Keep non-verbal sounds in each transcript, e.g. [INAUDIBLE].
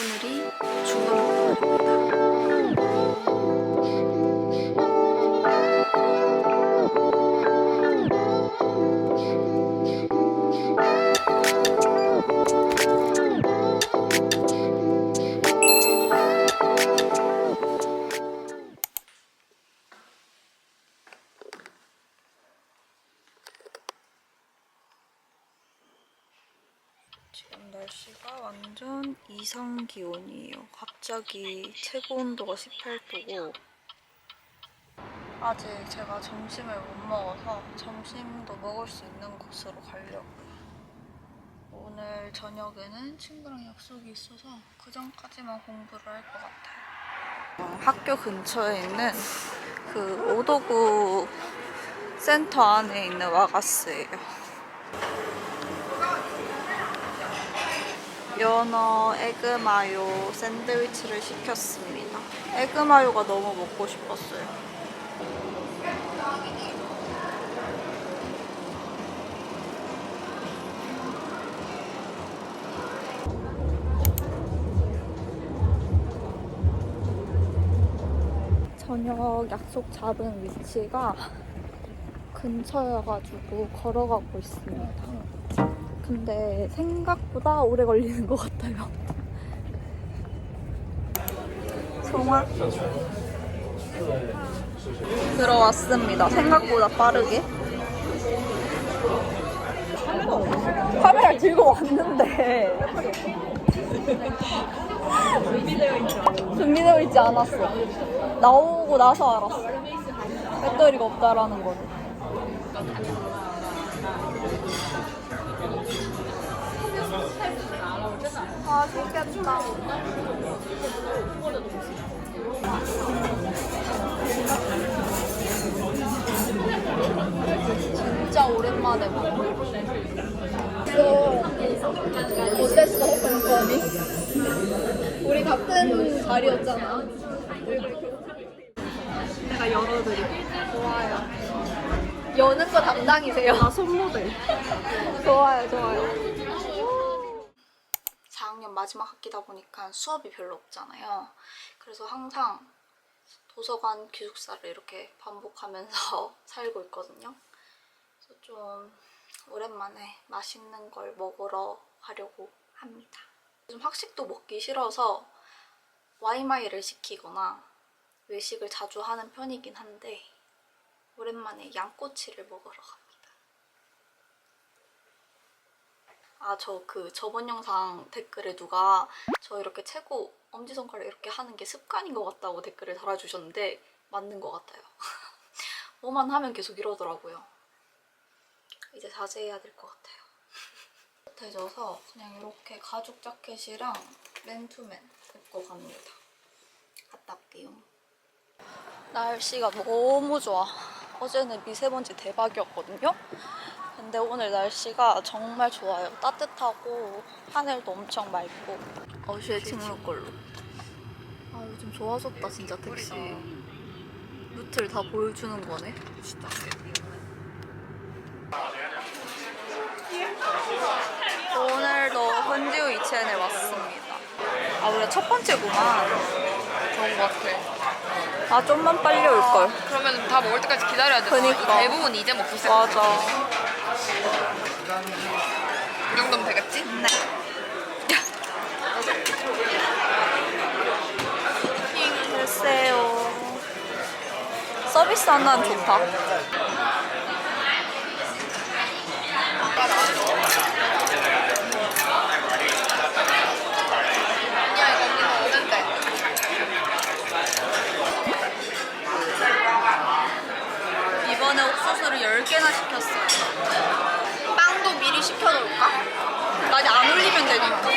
오늘이 중간 먹방입니다. 날씨가 완전 이상 기온이에요. 갑자기 최고 온도가 18도고 아직 제가 점심을 못 먹어서 점심도 먹을 수 있는 곳으로 가려고요. 오늘 저녁에는 친구랑 약속이 있어서 그 전까지만 공부를 할 것 같아요. 학교 근처에 있는 그 오도구 센터 안에 있는 와가스예요. 연어 에그마요 샌드위치를 시켰습니다. 에그마요가 너무 먹고 싶었어요. 저녁 약속 잡은 위치가 근처여가지고 걸어가고 있습니다. 근데 생각보다 오래 걸리는 것 같아요. 송화 들어왔습니다. 생각보다 빠르게. 카메라 들고 왔는데 준비되어 있지 않았어. 나오고 나서 알았어. 배터리가 없다라는 걸. 아, 좋겠다. 진짜 오랜만에 봐. 어땠어, homecoming? 우리 같은 자리였잖아. 내가 열어드릴게. 좋아요. 여는 거 담당이세요? 아, 손모델. 좋아요, 좋아요. 4학년 마지막 학기다 보니까 수업이 별로 없잖아요. 그래서 항상 도서관 기숙사를 이렇게 반복하면서 [LAUGHS] 살고 있거든요. 그래서 좀 오랜만에 맛있는 걸 먹으러 가려고 합니다. 요즘 학식도 먹기 싫어서 와이마이를 시키거나 외식을 자주 하는 편이긴 한데 오랜만에 양꼬치를 먹으러 갑니다. 아, 저 그 저번 영상 댓글에 누가 저 이렇게 최고 엄지손가락 이렇게 하는 게 습관인 것 같다고 댓글을 달아주셨는데 맞는 것 같아요. [LAUGHS] 뭐만 하면 계속 이러더라고요. 이제 자제해야 될 것 같아요. [LAUGHS] 따뜻해져서 그냥 이렇게 가죽 자켓이랑 맨투맨 입고 갑니다. 갔다 올게요. 날씨가 너무 좋아. 어제는 미세먼지 대박이었거든요. 근데 오늘 날씨가 정말 좋아요. 따뜻하고 하늘도 엄청 맑고 어시의 직물걸로. 아 요즘 좋아졌다 진짜 택시. 루트를 다 보여주는 거네. 진짜. 오늘도 헌지우 이첸에 왔습니다. 아 우리가 첫 번째구만. 좋은 것 같아. 아 좀만 빨리 올 걸. 그러면 다 먹을 때까지 기다려야 돼. 그니까. 대부분 이제 먹고 시작해. 맞아. 이 정도면 되겠지? 네. 글쎄요. 서비스 하나는 좋다. 야, 이거 언니가 오는데. 이번에 옥수수를 10개나 시켰어요. 빵도 미리 시켜놓을까? 나이 안 올리면 되니까.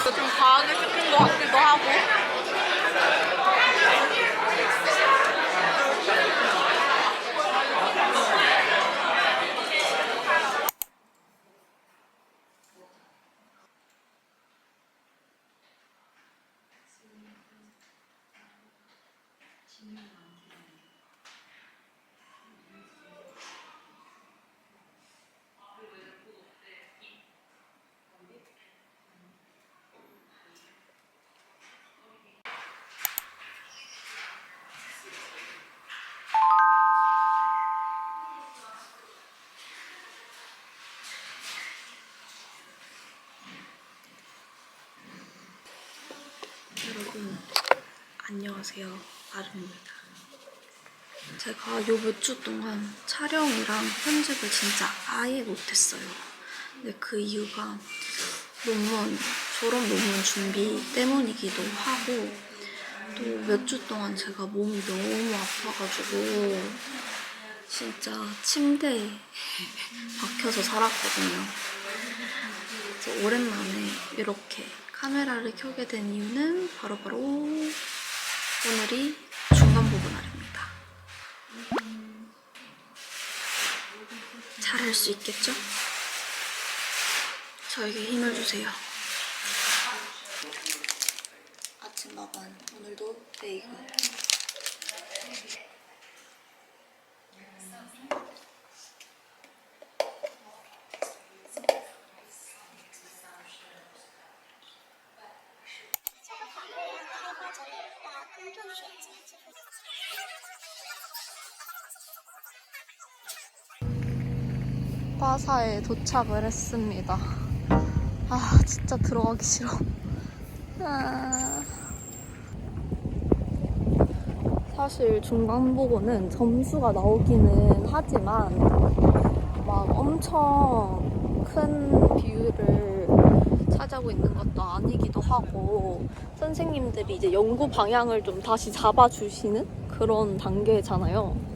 이거 좀 과하게 시킨 것 같기도 하고. 여러분 안녕하세요. 아름입니다. 제가 요 몇 주 동안 촬영이랑 편집을 진짜 아예 못했어요. 근데 그 이유가 논문 졸업 논문 준비 때문이기도 하고 또 몇 주 동안 제가 몸이 너무 아파가지고 진짜 침대에 [LAUGHS] 박혀서 살았거든요. 그래서 오랜만에 이렇게 카메라를 켜게 된 이유는 바로 바로 오늘이 중간 보고 날입니다. 잘할 수 있겠죠? 저에게 힘을 주세요. 아침 마반 오늘도 베이글. 바사에 도착을 했습니다. 아, 진짜 들어가기 싫어. 아. 사실 중간보고는 점수가 나오기는 하지만 막 엄청 큰 비율을 차지하고 있는 것도 아니기도 하고 선생님들이 이제 연구 방향을 좀 다시 잡아주시는 그런 단계잖아요.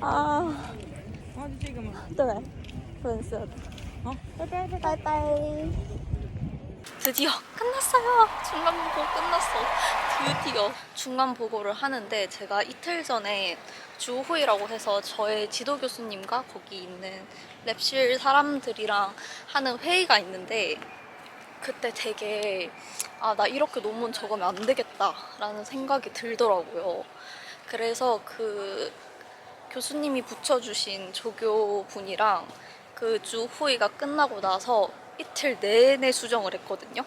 아. 사진 찍으면. 그래. 분수. 어? 빠이빠이. 빠이빠이. 드디어 끝났어요. 중간 보고 끝났어. 드디어 중간 보고를 하는데 제가 이틀 전에 주호이라고 해서 저의 지도 교수님과 거기 있는 랩실 사람들이랑 하는 회의가 있는데 그때 되게 아 나 이렇게 논문 적으면 안 되겠다라는 생각이 들더라고요 그래서 그 교수님이 붙여주신 조교분이랑 그 주 후회가 끝나고 나서 이틀 내내 수정을 했거든요.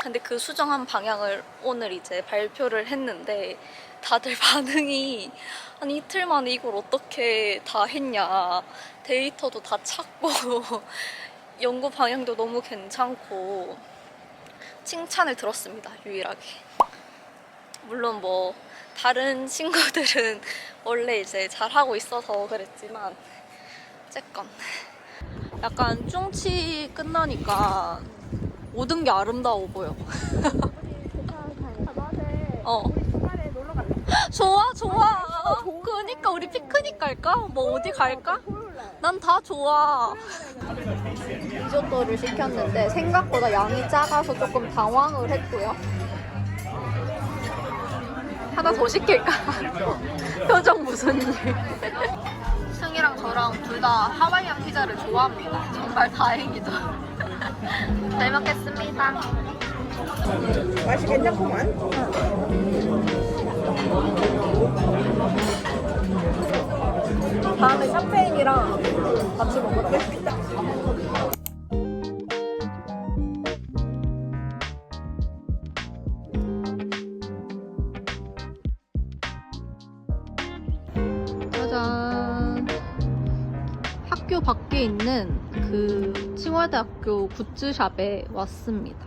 근데 그 수정한 방향을 오늘 이제 발표를 했는데 다들 [LAUGHS] 반응이 아니 이틀 만에 이걸 어떻게 다 했냐 데이터도 다 찾고 연구 방향도 너무 괜찮고 칭찬을 들었습니다 유일하게. 물론 뭐 다른 친구들은 [LAUGHS] 원래 이제 잘하고 있어서 그랬지만 어쨌건. 약간 쭝치 끝나니까 모든 게 아름다워 보여. [LAUGHS] 어. 좋아 좋아. 그니까 우리 피크닉 갈까? 뭐 어디 갈까? 난 다 좋아. 리조또를 시켰는데 생각보다 양이 작아서 조금 당황을 했고요. 하나 더 시킬까? [LAUGHS] 표정 무슨 일? 승이랑 저랑 둘 다 하와이안 피자를 좋아합니다. 정말 다행이다 [LAUGHS] 잘 먹겠습니다. 맛이 괜찮구만. 다음에 샴페인 이랑 같이 먹을게 짜잔. 학교 밖에 있는 그 칭화대학교 굿즈샵에 왔습니다.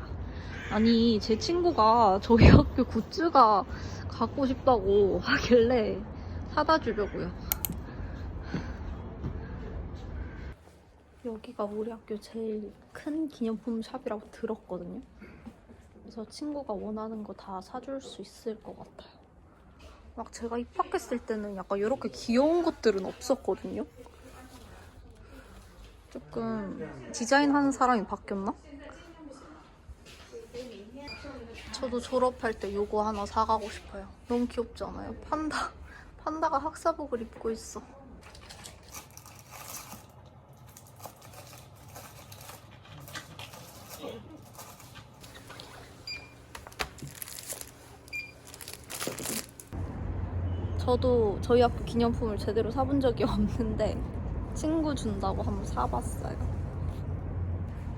아니 제 친구가 저희 [LAUGHS] 학교 굿즈가 갖고 싶다고 하길래 사다 주려고요 여기가 우리 학교 제일 큰 기념품 샵이라고 들었거든요. 그래서 친구가 원하는 거 다 사줄 수 있을 것 같아요. 막 제가 입학했을 때는 약간 이렇게 귀여운 것들은 없었거든요. 조금 디자인하는 사람이 바뀌었나? 저도 졸업할 때 요거 하나 사가고 싶어요. 너무 귀엽지 않아요? 판다. 판다가 학사복을 입고 있어. 저도 저희 학교 기념품을 제대로 사본 적이 없는데 친구 준다고 한번 사봤어요.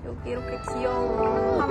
여기 이렇게 귀여운.